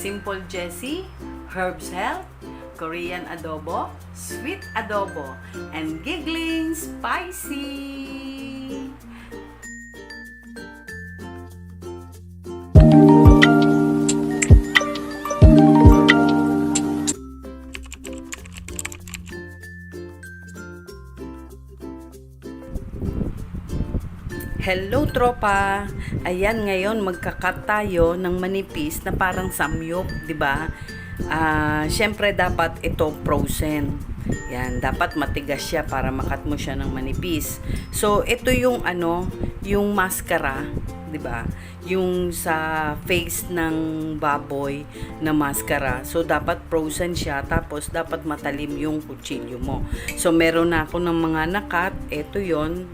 Simple Jessie, Herbs Health, Korean Adobo, Sweet Adobo, and Giggling Spicy. Hello tropa! Ayan ngayon magkakat tayo ng manipis na parang samyup, 'di ba? Ah, syempre dapat ito frozen. Yan, dapat matigas siya para makat mo siya ng manipis. So ito yung ano, yung maskara, 'di ba? Yung sa face ng baboy na maskara. So dapat frozen siya tapos dapat matalim yung kutsilyo mo. So meron na ako ng mga nakat, ito 'yon,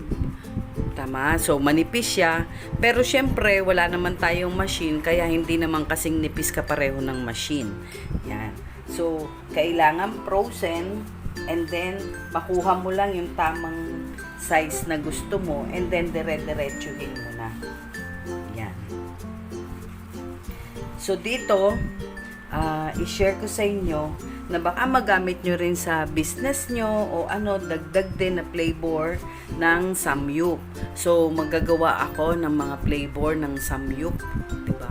Tama. So, manipis siya. Pero, syempre, wala naman tayong machine, kaya hindi naman kasing nipis kapareho ng machine. Yan. So, kailangan frozen, and then, makuha mo lang yung tamang size na gusto mo, and then, dire-diretsuhin mo na. Yan. So, dito, ah, i-share ko sa inyo na baka magamit nyo rin sa business nyo o ano, dagdag din na flavor ng samyup. So, magagawa ako ng mga flavor ng samyup. 'di ba?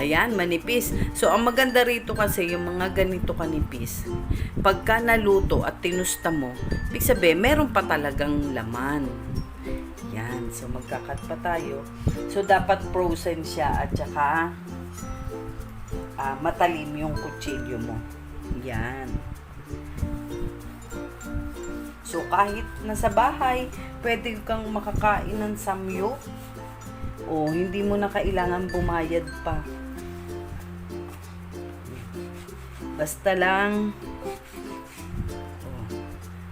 Ayan, manipis. So, ang maganda rito kasi, yung mga ganito kanipis, pagka naluto at tinusta mo, ibig sabihin, meron pa talagang laman. Yan. So, magkakat pa tayo. So, dapat frozen siya at saka ah, matalim yung kutsilyo mo. Yan. So, kahit nasa bahay, pwede kang makakain ng samyo. O, hindi mo na kailangan bumayad pa. Basta lang,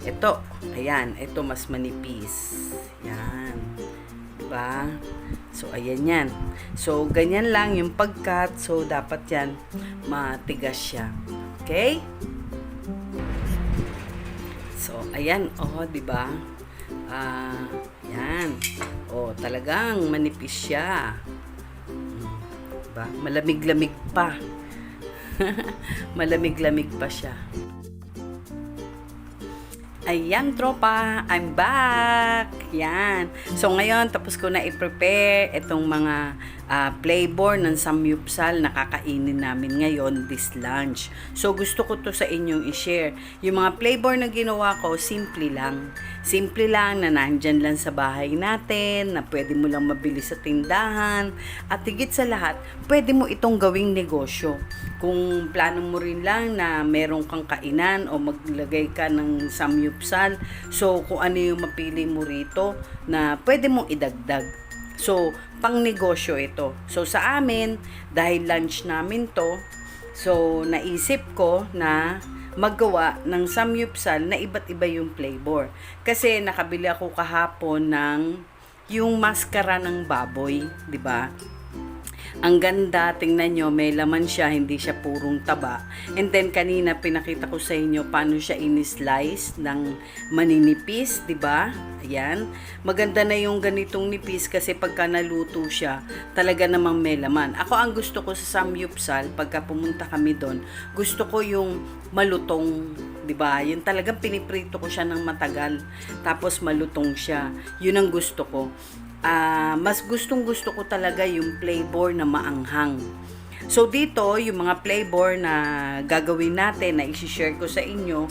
ito, ayan, ito mas manipis. Yan. Diba? So, ayan yan. So, ganyan lang yung pagkat. So, dapat yan matigas siya. Okay? Ayan. Oh, di ba? Ah, yan. Oh, talagang manipis siya. Diba? Malamig-lamig pa. Malamig-lamig pa siya. Ayan, tropa. I'm back. Yan. So, ngayon, tapos ko na i-prepare itong mga ah, flavor ng samyupsal na kakainin namin ngayon this lunch. So, gusto ko to sa inyong i-share. Yung mga flavor na ginawa ko, simple lang. Simple lang na nandyan lang sa bahay natin, na pwede mo lang mabili sa tindahan. At higit sa lahat, pwede mo itong gawing negosyo. Kung plano mo rin lang na meron kang kainan o maglagay ka ng samyupsal, so kung ano yung mapili mo rito na pwede mong idagdag. So, pang negosyo ito. So, sa amin, dahil lunch namin to, so, naisip ko na maggawa ng samyupsal na iba't iba yung flavor. Kasi nakabili ako kahapon ng yung maskara ng baboy, 'di ba? Ang ganda, tingnan nyo, may laman siya, hindi siya purong taba. And then kanina pinakita ko sa inyo paano siya in-slice ng maninipis, 'di ba? Ayan. Maganda na yung ganitong nipis kasi pagka naluto siya, talaga namang may laman. Ako ang gusto ko sa samyupsal, pagka pumunta kami doon, gusto ko yung malutong, 'di ba? Yung talagang piniprito ko siya ng matagal, tapos malutong siya. Yun ang gusto ko. Ah, mas gustong gusto ko talaga yung flavor na maanghang. So dito, yung mga flavor na gagawin natin na i-share ko sa inyo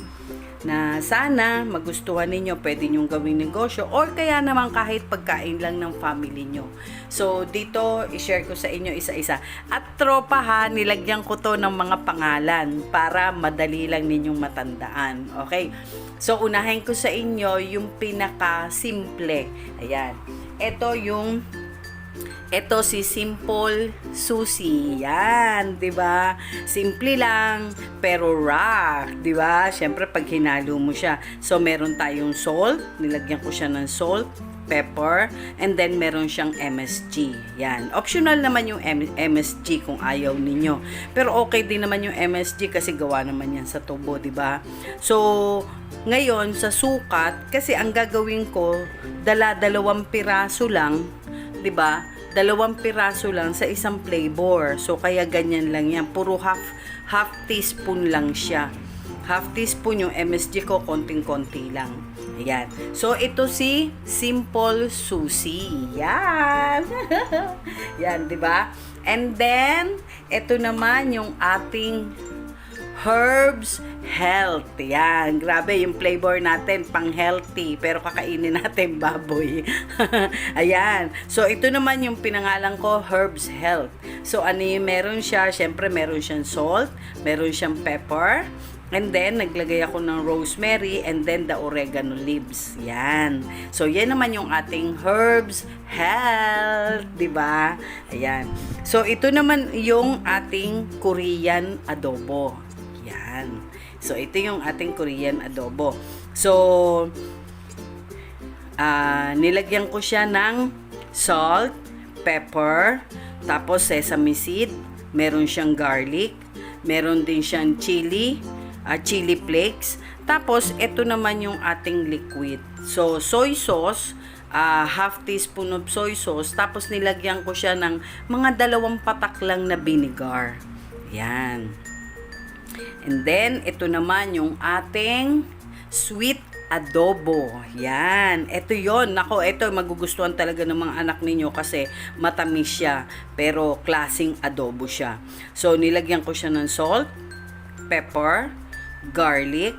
na sana magustuhan ninyo, pwede nyong gawing negosyo or kaya naman kahit pagkain lang ng family nyo. So dito, i-share ko sa inyo isa-isa. At tropa ha, nilagyan ko to ng mga pangalan para madali lang ninyong matandaan. Okay? So unahin ko sa inyo yung pinaka-simple. Ayan. Ito yung ito si Simple Susi. Yan, 'di ba? Simple lang pero rock, 'di ba? Syempre pag hinalo mo siya. So meron tayong salt, nilagyan ko siya ng salt, pepper, and then meron siyang MSG. Yan. Optional naman yung M- MSG kung ayaw ninyo. Pero okay din naman yung MSG kasi gawa naman yan sa tubo, 'di ba? So ngayon sa sukat kasi ang gagawin ko dala dalawang piraso lang 'di ba? Dalawang piraso lang sa isang flavor. So, kaya ganyan lang yan. Puro half, half teaspoon lang siya. Half teaspoon yung MSG ko, konting-konti lang. Ayan. So, ito si Simple Susi. Yan. Yan, di ba? And then, ito naman yung ating Herbs Health. Yan. Grabe yung flavor natin, pang healthy. Pero kakainin natin baboy. Ayan. So, ito naman yung pinangalan ko, Herbs Health. So, ano yung meron siya? Siyempre, meron siyang salt, meron siyang pepper, And then, naglagay ako ng rosemary and then the oregano leaves. Yan. So, yan naman yung ating herbs health. 'di ba? Ayan. So, ito naman yung ating Korean adobo. Yan. So, ito yung ating Korean adobo. So, ah nilagyan ko siya ng salt, pepper, tapos sesame seed, meron siyang garlic, meron din siyang chili, ah, chili flakes. Tapos, ito naman yung ating liquid. So, soy sauce, ah, half teaspoon of soy sauce. Tapos, nilagyan ko siya ng mga dalawang patak lang na vinegar. Yan. And then, ito naman yung ating sweet adobo. Yan. Ito yon Nako, ito magugustuhan talaga ng mga anak ninyo kasi matamis siya. Pero klasing adobo siya. So, nilagyan ko siya ng salt, pepper, garlic,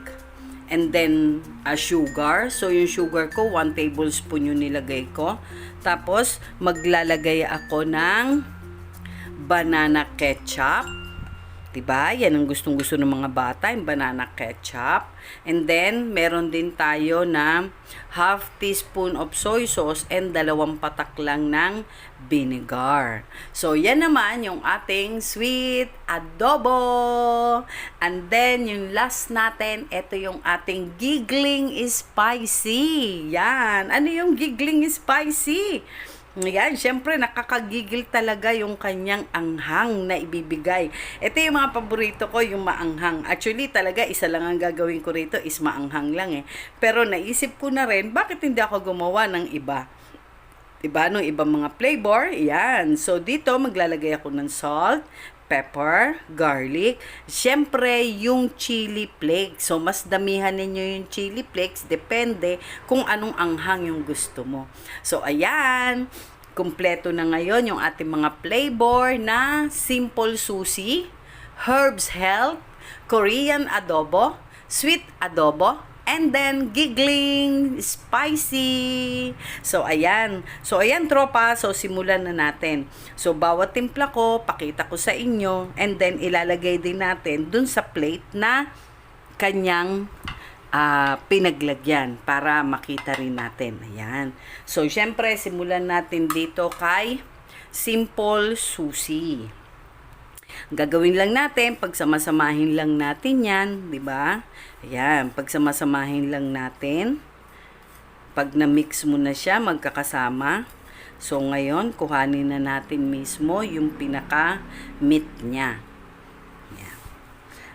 and then uh, sugar. So, yung sugar ko, 1 tablespoon yung nilagay ko. Tapos, maglalagay ako ng banana ketchup. Diba? Yan ang gustong gusto ng mga bata, yung banana ketchup. And then, meron din tayo na half teaspoon of soy sauce and dalawang patak lang ng vinegar. So, yan naman yung ating sweet adobo. And then, yung last natin, ito yung ating giggling spicy. Yan. Ano yung giggling spicy? Yan, syempre nakakagigil talaga yung kanyang anghang na ibibigay. Ito yung mga paborito ko, yung maanghang. Actually, talaga isa lang ang gagawin ko rito is maanghang lang eh. Pero naisip ko na rin, bakit hindi ako gumawa ng iba? Diba? Nung ibang mga flavor, yan. So, dito maglalagay ako ng salt, pepper, garlic, syempre yung chili flakes. So, mas damihan ninyo yung chili flakes, depende kung anong anghang yung gusto mo. So, ayan, kumpleto na ngayon yung ating mga flavor na simple sushi, herbs health, Korean adobo, sweet adobo, and then giggling spicy. So ayan. So ayan tropa, so simulan na natin. So bawat timpla ko, pakita ko sa inyo and then ilalagay din natin dun sa plate na kanyang ah, pinaglagyan para makita rin natin. Ayan. So syempre simulan natin dito kay simple sushi. Gagawin lang natin, pagsamasamahin lang natin yan, di ba? Ayan, pagsamasamahin lang natin. Pag na-mix mo na siya, magkakasama. So, ngayon, kuhanin na natin mismo yung pinaka-meat niya. Ayan.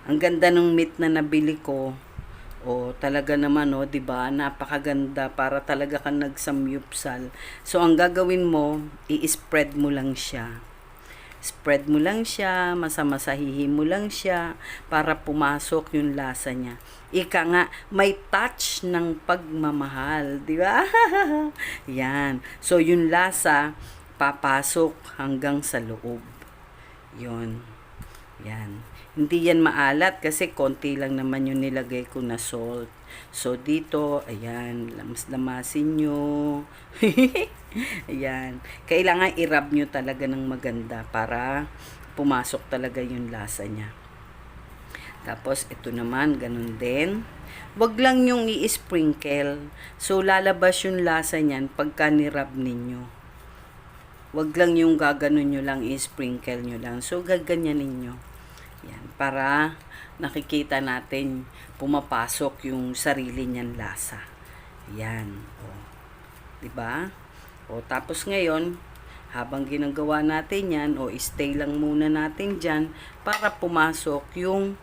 Ang ganda ng meat na nabili ko. O, talaga naman, o, di ba? Napakaganda para talaga kang nagsamyupsal. So, ang gagawin mo, i-spread mo lang siya spread mo lang siya, masamasahihin mo lang siya para pumasok yung lasa niya. Ika nga, may touch ng pagmamahal, di ba? Yan. So, yung lasa, papasok hanggang sa loob. Yun. Yan. Hindi yan maalat kasi konti lang naman yung nilagay ko na salt. So, dito, ayan, lamas-lamasin nyo. ayan. Kailangan i-rub nyo talaga ng maganda para pumasok talaga yung lasa niya. Tapos, ito naman, ganun din. Wag lang yung i-sprinkle. So, lalabas yung lasa niyan pagka ni-rub ninyo. Wag lang yung gaganon nyo lang, i-sprinkle nyo lang. So, gaganyan ninyo. Yan, para nakikita natin pumapasok yung sarili niyan lasa. Yan. O. 'Di ba? O tapos ngayon, habang ginagawa natin 'yan, o stay lang muna natin diyan para pumasok yung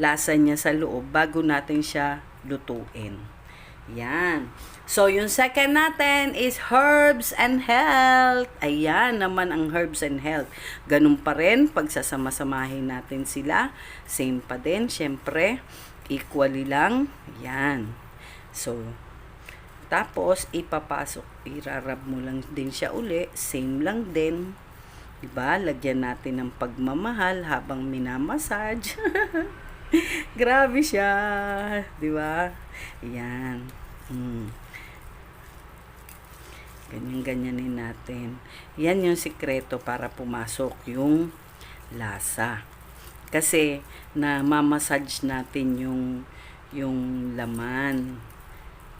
lasa niya sa loob bago natin siya lutuin. Yan. So, yung second natin is herbs and health. Ayan naman ang herbs and health. Ganun pa rin, pagsasama-samahin natin sila. Same pa din, syempre. Equally lang. Yan. So, tapos, ipapasok, irarab mo lang din siya uli. Same lang din. Diba? Lagyan natin ng pagmamahal habang minamassage. Grabe siya. Diba? Yan. Mm. Ganyan-ganyanin natin. Yan yung sikreto para pumasok yung lasa. Kasi, na mamassage natin yung yung laman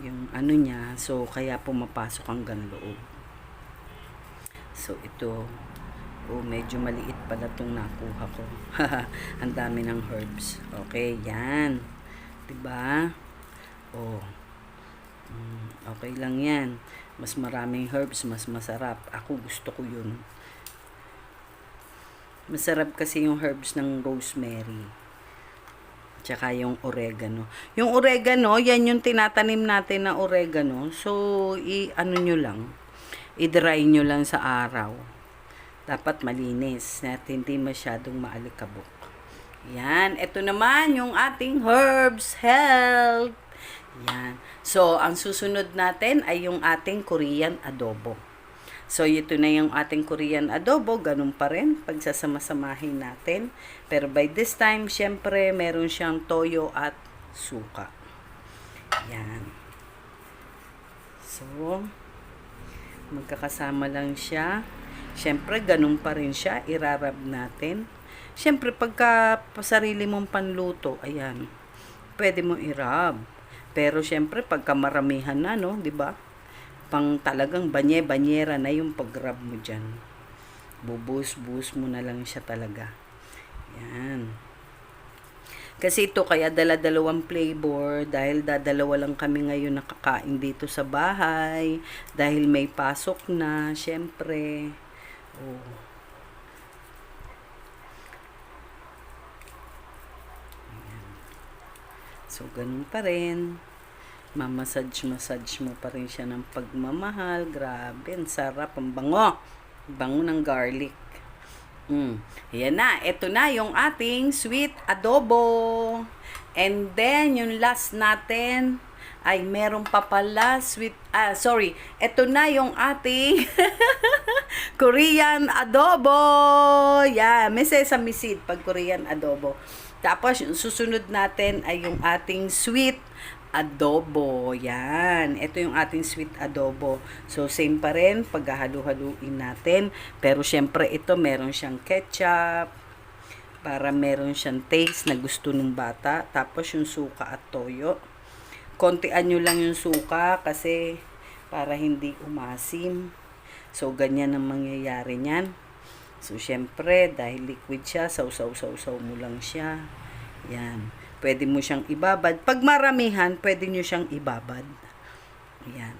yung ano niya so kaya pumapasok hanggang loob so ito oh medyo maliit pala tong nakuha ko. Ang dami ng herbs. Okay yan. 'di ba oh. Mm, okay lang yan. Mas maraming herbs mas masarap. Ako gusto ko yun. Masarap kasi yung herbs ng rosemary. Tsaka yung oregano. Yung oregano, yan yung tinatanim natin na oregano. So, i ano nyo lang, i-dry nyo lang sa araw. Dapat malinis at hindi masyadong maalikabok. Yan. Ito naman yung ating herbs health. Yan. So, ang susunod natin ay yung ating Korean adobo. So, ito na yung ating Korean adobo. Ganun pa rin. Pagsasama-samahin natin. Pero by this time, syempre, meron siyang toyo at suka. Yan. So, magkakasama lang siya. Syempre, ganun pa rin siya. Irarab natin. Syempre, pagka sarili mong panluto, ayan, pwede mo irab. Pero syempre, pagka maramihan na, no, di ba? pang talagang banye-banyera na yung pag-grab mo dyan. Bubus-bus mo na lang siya talaga. Yan. Kasi ito kaya dala-dalawang flavor dahil dadalawa lang kami ngayon nakakain dito sa bahay dahil may pasok na, syempre. Oh. Ayan. So, ganun pa rin mamassage-massage mo pa rin siya ng pagmamahal. Grabe, ang sarap, ang bango. Bango ng garlic. Mm. Yan na, ito na yung ating sweet adobo. And then, yung last natin, ay meron pa pala sweet, ah, sorry, ito na yung ating Korean adobo. Yeah, may sesame seed pag Korean adobo. Tapos, yung susunod natin ay yung ating sweet adobo. Yan. Ito yung ating sweet adobo. So, same pa rin. Paghahalu-haluin natin. Pero, syempre, ito meron siyang ketchup. Para meron siyang taste na gusto ng bata. Tapos, yung suka at toyo. Kontian nyo lang yung suka kasi para hindi umasim. So, ganyan ang mangyayari niyan. So, syempre, dahil liquid siya, sausaw-sausaw mo lang siya. Yan. Pwede mo siyang ibabad. Pag maramihan, pwede nyo siyang ibabad. Yan.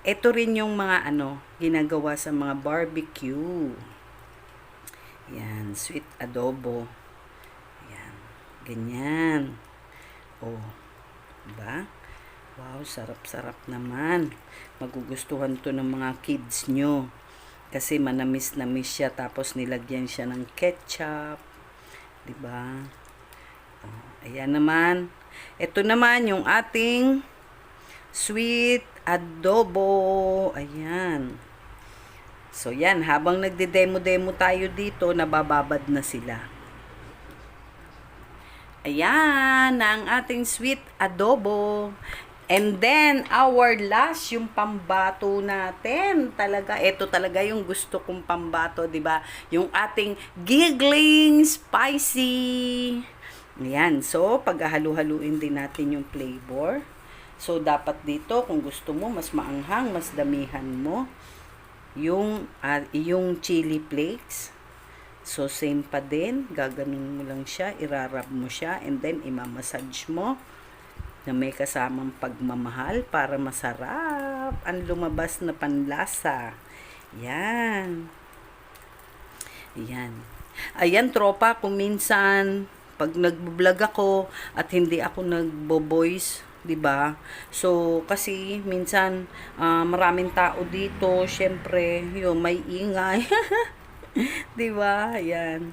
Ito rin yung mga ano, ginagawa sa mga barbecue. Yan, sweet adobo. Yan, ganyan. Oh, diba? Wow, sarap-sarap naman. Magugustuhan to ng mga kids nyo. Kasi manamis-namis siya tapos nilagyan siya ng ketchup. 'Di ba? Oh, ayan naman. Ito naman yung ating sweet adobo. Ayan. So, yan. Habang nagde-demo-demo tayo dito, nabababad na sila. Ayan, ang ating sweet adobo. And then, our last, yung pambato natin. Talaga, ito talaga yung gusto kong pambato, di ba? Yung ating giggling spicy. Ayan, so, paghahalu-haluin din natin yung flavor. So, dapat dito, kung gusto mo, mas maanghang, mas damihan mo yung, uh, yung chili flakes. So, same pa din. Gaganon mo lang siya, irarab mo siya, and then imamassage mo na may kasamang pagmamahal para masarap ang lumabas na panlasa. Yan. Yan. Ayan, tropa, kung minsan pag nagbo-vlog ako at hindi ako nagbo-voice, 'di ba? So kasi minsan ah, maraming tao dito, syempre, yun may ingay. 'Di ba? Ayan.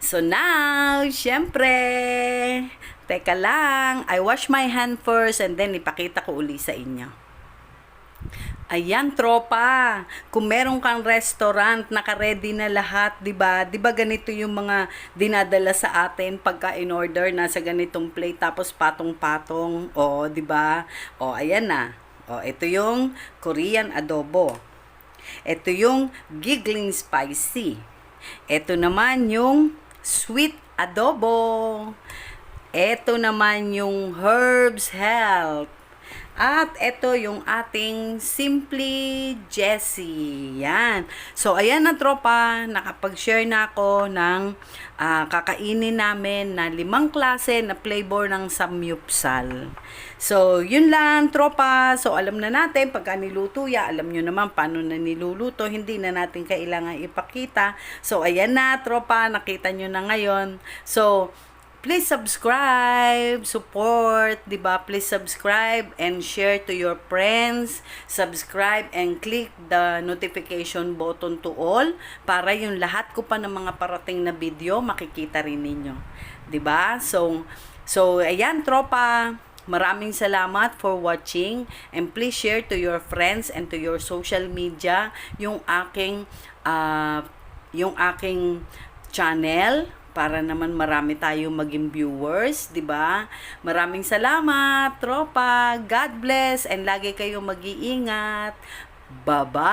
So now, syempre, teka lang, I wash my hand first and then ipakita ko uli sa inyo. Ayan, tropa. Kung meron kang restaurant, naka-ready na lahat, 'di ba? 'Di ba ganito yung mga dinadala sa atin pagka in order na sa ganitong plate tapos patong-patong. O, 'di ba? O, ayan na. O, ito yung Korean adobo. Ito yung giggling spicy. Ito naman yung sweet adobo. Ito naman yung herbs health. At ito yung ating Simply Jessie. Yan. So, ayan na tropa. Nakapag-share na ako ng ah, kakainin namin na limang klase na flavor ng samyupsal. So, yun lang tropa. So, alam na natin pagka niluto ya, alam nyo naman paano na niluluto. Hindi na natin kailangan ipakita. So, ayan na tropa. Nakita nyo na ngayon. So, please subscribe, support, 'di ba? Please subscribe and share to your friends. Subscribe and click the notification button to all para yung lahat ko pa ng mga parating na video makikita rin ninyo. 'Di ba? So so ayan tropa. Maraming salamat for watching and please share to your friends and to your social media yung aking ah, yung aking channel para naman marami tayong maging viewers, 'di ba? Maraming salamat, tropa. God bless and lagi kayong mag-iingat. Bye-bye.